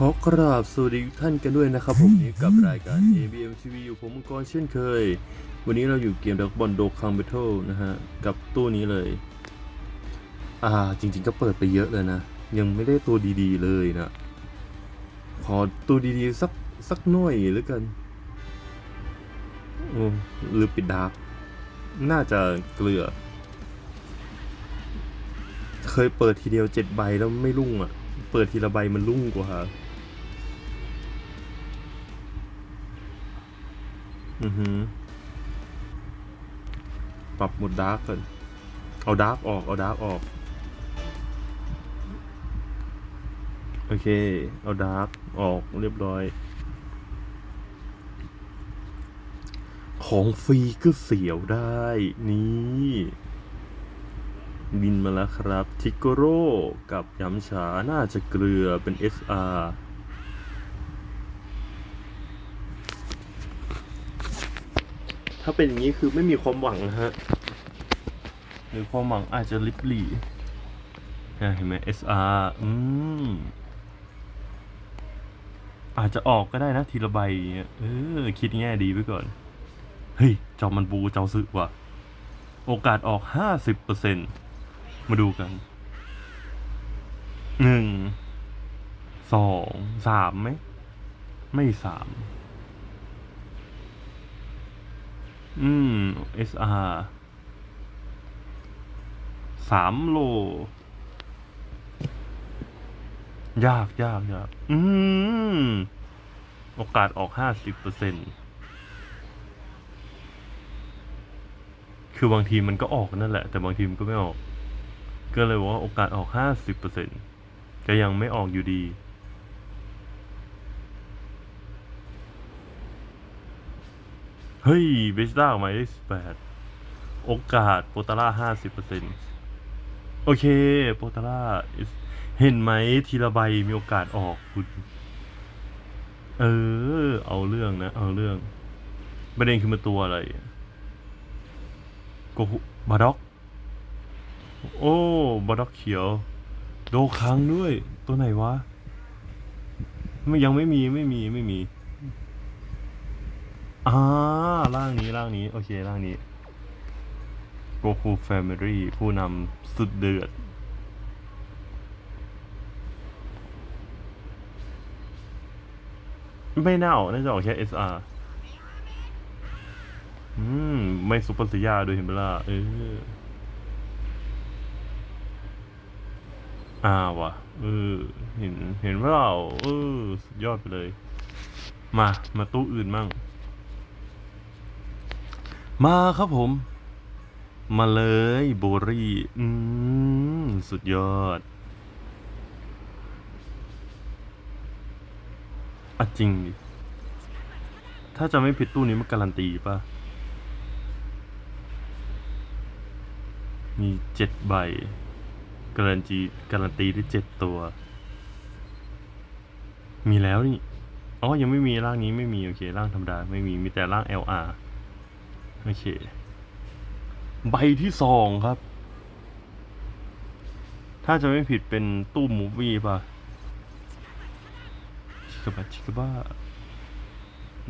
ขอกราบสวัสดีทุกท่านกันด้วยนะครับผมนี้กับรายการ ABM TV อยู่ผมมังกรเช่นเคย วันนี้เราอยู่เกมดักบอลโดคังเบทเทิลนะฮะ กับตู้นี้เลย อ่าจริงๆก็เปิดไปเยอะเลยนะ ยังไม่ได้ตัวดีๆเลยนะ ขอตัวดีๆ สักสักหน่อยหรือกันโอ้หรือปิดดาร์กน่าจะเกลือ เคยเปิดทีเดียวเจ็ดใบแล้วไม่รุ่งอะเปิดทีละใบมันรุ่งกว่า อือหือปรับหมดดาร์กก่อน เอาดาร์กออก เอาดาร์กออก โอเค เอาดาร์กออกเรียบร้อย ของฟรีก็เสียวได้ นี่บินมาแล้วครับ ทิกโกโร่กับยำฉาน่าจะเกลือเป็น SR ถ้าเป็นอย่างนี้คือไม่มีความหวังนะฮะ หรือความหวังอาจจะลิบหลี่อ่เห็นไหม SR อืม อาจจะออกก็ได้นะ ทีละใบเออ คิดแง่ดีไว้ก่อน เฮ้ยเจ้ามันบูเจ้าสึกว่ะ โอกาสออกห้าสิบเปอร์เซ็นมาดูกันหนึ่งสองสามไหม ไม่สาม อืม SR สามโล ยากยากยากอืม โอกาสออกห้าสิบเปอร์เซ็นคือบางทีมันก็ออกนั่นแหละ แต่บางทีมันก็ไม่ออก ก็เลยว่าโอกาสออกห้าสิบเปอร์เซ็นก็ยังไม่ออกอยู่ดี เฮ้ย เบสต้าออกมาได้สิบแปดโอกาสโปตาร่าห้าสิบเปอร์เซ็นต์โอเค โปตาร่าเห็นไหมทีละใบมีโอกาสออกคุณ เออ เอาเรื่องนะ เอาเรื่อง ประเด็นคือมันตัวอะไรโกคุบาด็อก โอ้บาด็อกเขียว โดคังด้วย ตัวไหนวะ มันยังไม่มีไม่มีไม่มี อ่าร่างนี้ร่างนี้ โอเคร่างนี้โกคูแฟมิลี่ผู้นำสุดเดือด ไม่น่าออกน่าจะออกแค่ SR อืม ไม่ซุปเปอร์ซียาด้วยเห็นเปล่าเอออ่าวะเออ เห็นเห็นเปล่าเออ สุดยอดไปเลย มา มาตู้อื่นมั่ง มาครับผม มาเลยโบรี่ อืม สุดยอดอะจริงดิ ถ้าจะไม่ผิดตู้นี้มันการันตีป่ะ มีเจ็ดใบ การันตีการันตีได้เจ็ดตัว มีแล้วนี่ อ๋อ ยังไม่มีร่างนี้ไม่มี โอเค ร่างธรรมดา ไม่มี มีแต่ร่าง LR โอเค ใบที่สองครับ ถ้าจะไม่ผิดเป็นตู้มูฟวี่ป่ะชิคาบะชิคาบะ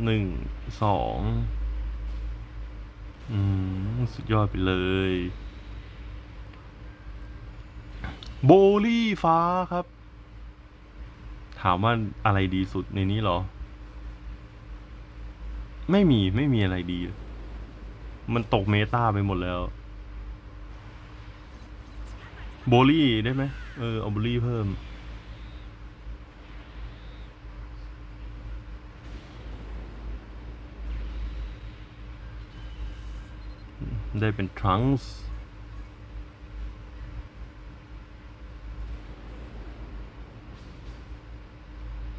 หนึ่งสองอืม สุดยอดไปเลย โบลี่ฟ้าครับ ถามว่าอะไรดีสุดในนี้หรอ ไม่มีไม่มีอะไรดี มันตกเมตาไปหมดแล้ว โบลี่ได้ไหมเออเอาโบลี่เพิ่ม ได้เป็นทรังส์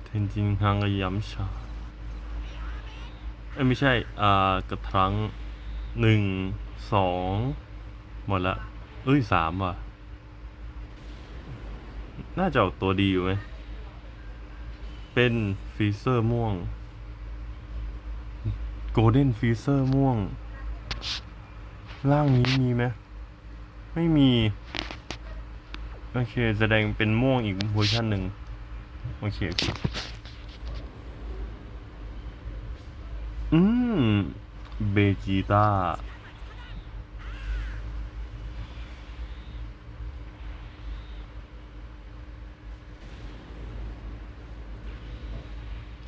เทนจิงฮังกับยัมชาเอ้ไม่ใช่ อ่ากระทรัง หนึ่งสองหมดละเอ้ยสามว่ะ น่าจะออกตัวดีอยู่ไหม เป็นฟีเซอร์ม่วง โกลเด้นฟีเซอร์ม่วง ร่างนี้มีไหม ไม่มี โอเค แสดงเป็นม่วงอีกเวอร์ชันหนึ่ง โอเคโอเคอืม เบจิต้า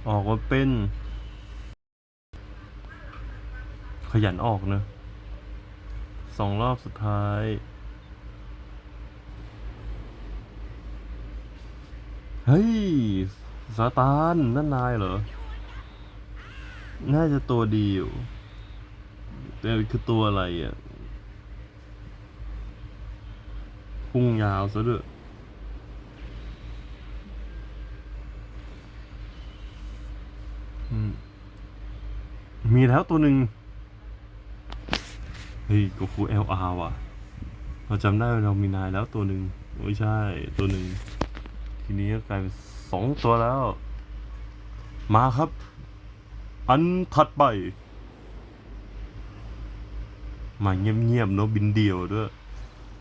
ออกมาเป็น ขยันออกเนอะสองรอบสุดท้ายเฮ้ยซาตาน นั่นนายเหรอ น่าจะตัวดีอยู่ แต่คือตัวอะไรอะพุ่งยาวซะด้วยมีแล้วตัวหนึ่งเฮ้ยโกคูเอลอาว่ะ เราจำได้เรามีนายแล้วตัวหนึ่งไม่ใช่ตัวหนึ่ง ทีนี้กลายเป็นสองตัวแล้ว มาครับ อันถัดไป มาเงียบๆเนอะบินเดียวด้วย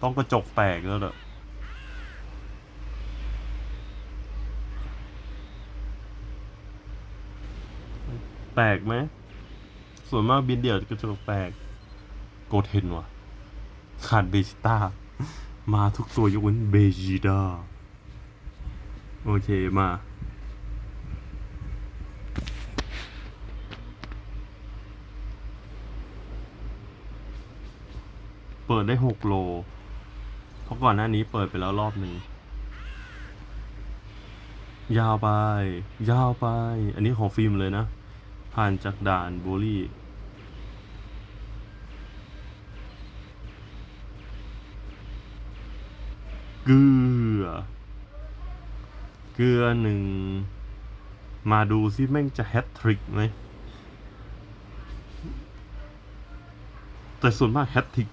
ต้องกระจกแตกแล้วล่ะแตกไหม ส่วนมากบินเดียวกระจกแตก โกเทนว่ะขาดเบจิต้า มาทุกตัวยกเว้นเบจิต้า โอเคมา เปิดได้หกโล เพราะก่อนหน้านี้เปิดไปแล้วรอบหนึ่งยาวไป ยาวไป อันนี้ของฟิล์มเลยนะ ผ่านจากด่านบูลลี่เกลือ เกลือหนึ่ง มาดูซิแม่งจะแฮตทริกไหมแต่ส่วนมากแฮตทริก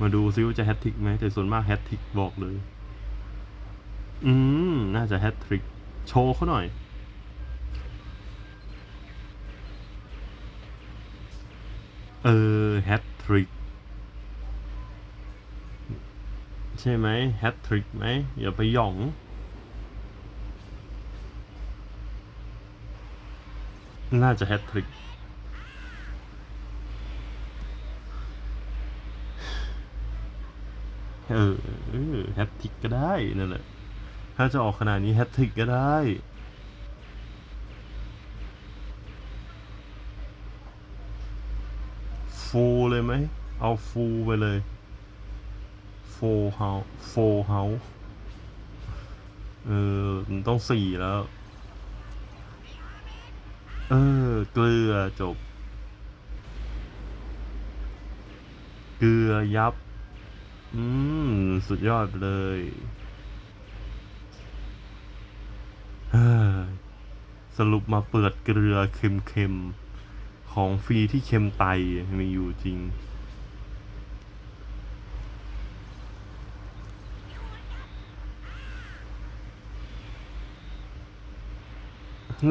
มาดูซิว่าจะแฮตทริกไหมแต่ส่วนมากแฮตทริกบอกเลย อืม น่าจะแฮตทริก โชว์เขาหน่อย เออแฮตทริก ใช่ไหมแฮตทริกไหมอย่าไปหย่องน่าจะแฮตทริก เออเออแฮตทิกก็ได้นั่นแหละถ้าจะออกขนาดนี้แฮตทิกก็ได้ฟูลเลยไหม เอาฟูลไปเลยโฟเฮาโฟเฮาเออต้องสี่แล้ว เออ เกลือจบ เกลือยับ อืม สุดยอดเลยเฮ้ยสรุปมาเปิดเกลือเค็มๆ ของฟรีที่เค็มไตมีอยู่จริง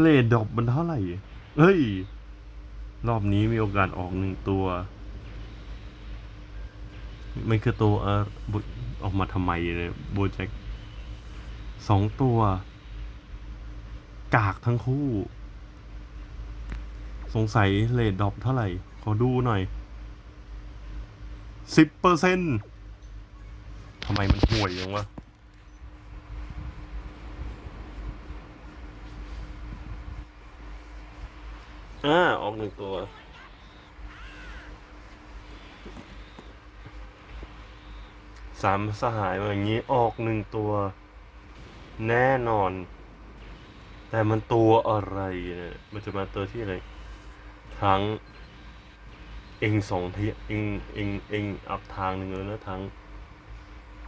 เลดดอกมันเท่าไหร่ เฮ้ย รอบนี้มีโอกาสออกหนึ่งตัว มันคือตัวเออออกมาทำไมเนี่ยโบแจ็คสองตัว กากทั้งคู่ สงสัยเลดดอกเท่าไหร่ ขอดูหน่อยสิบเปอร์เซ็นต์ทำไมมันห่วยยังวะอ่าออกหนึ่งตัว สามสหายมาอย่างนี้ออกหนึ่งตัว แน่นอน แต่มันตัวอะไรเนี่ยมันจะมาตัวที่อะไรทั้งเองสองทีเองเองเองอัพทางหนึ่งแล้วนะทั้ง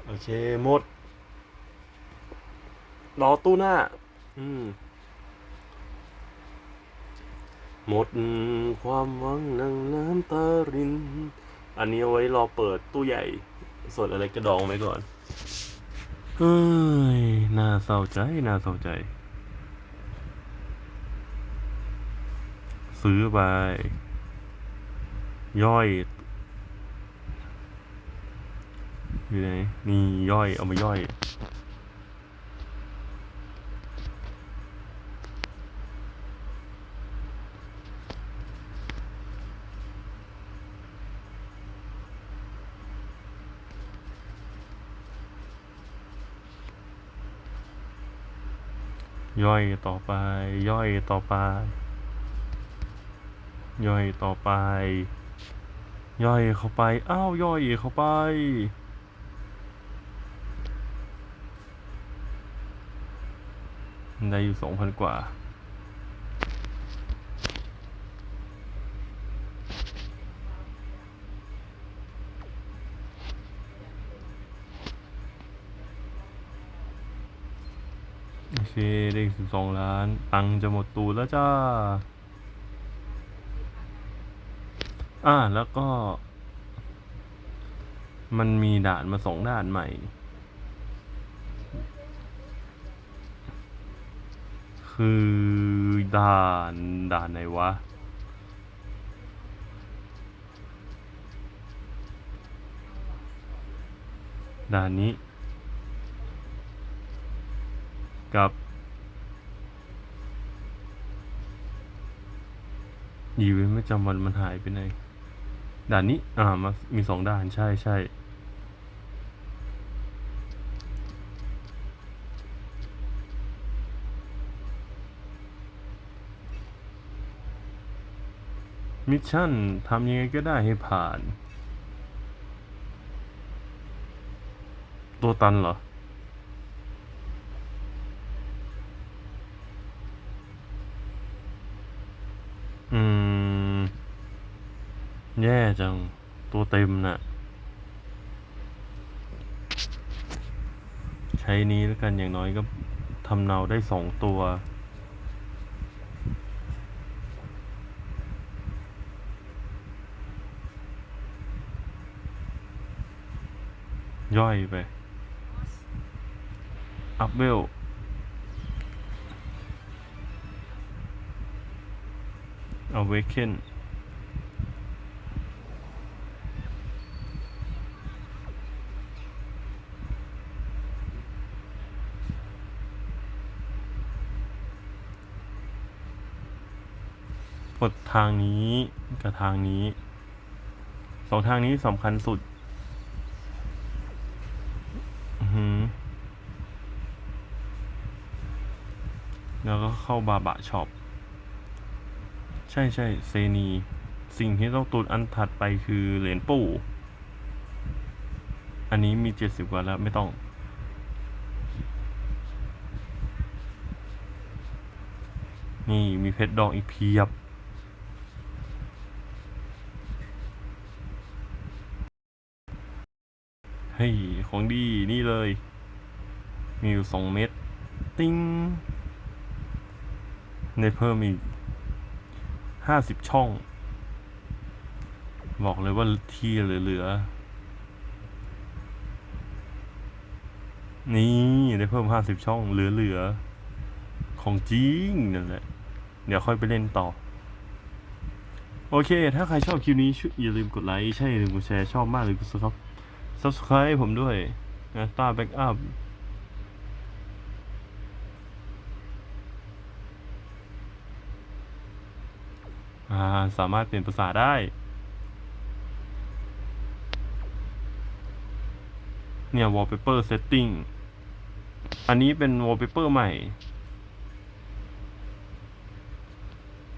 โอเคหมดรอตู้หน้า อืมหมดความหวังนั่งน้ำตาริน อันนี้เอาไว้รอเปิดตู้ใหญ่ ส่วนอะไรกระดองไว้ก่อน เฮ้ย น่าเศร้าใจ น่าเศร้าใจ ซื้อไป ย่อย อยู่ไหน นี่ย่อย เอามาย่อย ย่อยต่อไป ย่อยต่อไป ย่อยต่อไป ย่อยเข้าไป อ้าว ย่อยเข้าไป ได้อยู่สองพันกว่า ได้สิบสองล้าน ตังจะหมดตูแล้วจ้า อ่าแล้วก็ มันมีด่านมาสองด่านใหม่ คือด่านด่านไหนวะด่านนี้ กับ อีเวนต์ประจำวันมันหายไปไหน ด่านนี้ อ่ามามีสองด่านใช่ใช่มิชชั่นทำยังไงก็ได้ให้ผ่าน ตัวตันเหรอม แย่จัง ตัวเต็มน่ะ ใช้นี้แล้วกันอย่างน้อยก็ทำเนาได้สองตัว ย่อยไป อัพเวล awaken ก ดทางนี้กับทางนี้ สองทางนี้สำคัญสุดแล้วก็เข้าบาบะช็อป ใช่ใช่เซนี สิ่งที่ต้องตุนอันถัดไปคือเหรียญปู่ อันนี้มีเจ็ดสิบกว่าแล้วไม่ต้องนี่มีเพชรดองอีกเพียบ เฮ้ย ของดีนี่เลย มีอยู่สองเม็ด ติ้งได้เพิ่มอีกห้าสิบช่อง บอกเลยว่าที่เหลือๆ นี่ได้เพิ่มห้าสิบช่อง เหลือๆ ของจริงนั่นแหละ เดี๋ยวค่อยไปเล่นต่อโอเค ถ้าใครชอบคลิปนี้ช่วยอย่าลืมกดไลค์ ใช่อย่าลืมกดแชร์ ชอบมากเลยกดซับ subscribe ผมด้วยนะตาแบ็กอัพอ่าสามารถเปลี่ยนภาษาได้เนี่ย wallpaper setting อันนี้เป็น wallpaper ใหม่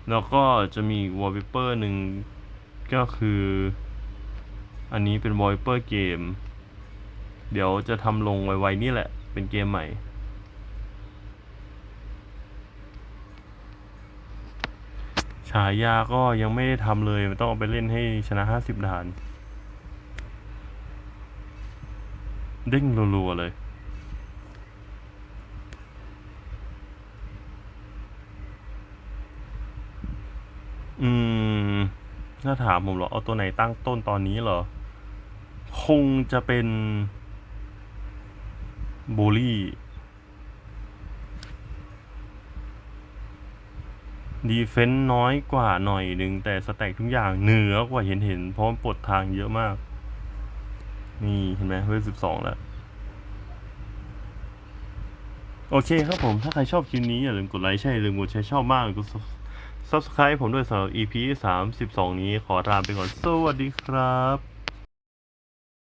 แล้วก็จะมี wallpaper หนึ่งก็คือ อันนี้เป็น wallpaper เกม เดี๋ยวจะทำลงไวๆนี่แหละ เป็นเกมใหม่ ฉายาก็ยังไม่ได้ทำเลยต้องเอาไปเล่นให้ชนะห้าสิบด่าน เด้งรัวๆเลยอืม ถ้าถามผมเหรอ เอาตัวไหนตั้งต้นตอนนี้เหรอ คงจะเป็นบูลลี่ดีเฟนต์น้อยกว่าหน่อยหนึ่งแต่สแต็กทุกอย่างเหนือกว่าเห็นเห็นๆเพราะมันปลดทางเยอะมาก นี่เห็นไหมเวลสิบสองแล้ว โอเคครับผมถ้าใครชอบคลิปนี้อย่าลืมกดไลค์ใช่อย่าลืมกดแชร์ชอบมากกด subscribe ผมด้วยสำหรับ EP สามสิบสองนี้ขอลาไปก่อน สวัสดีครับ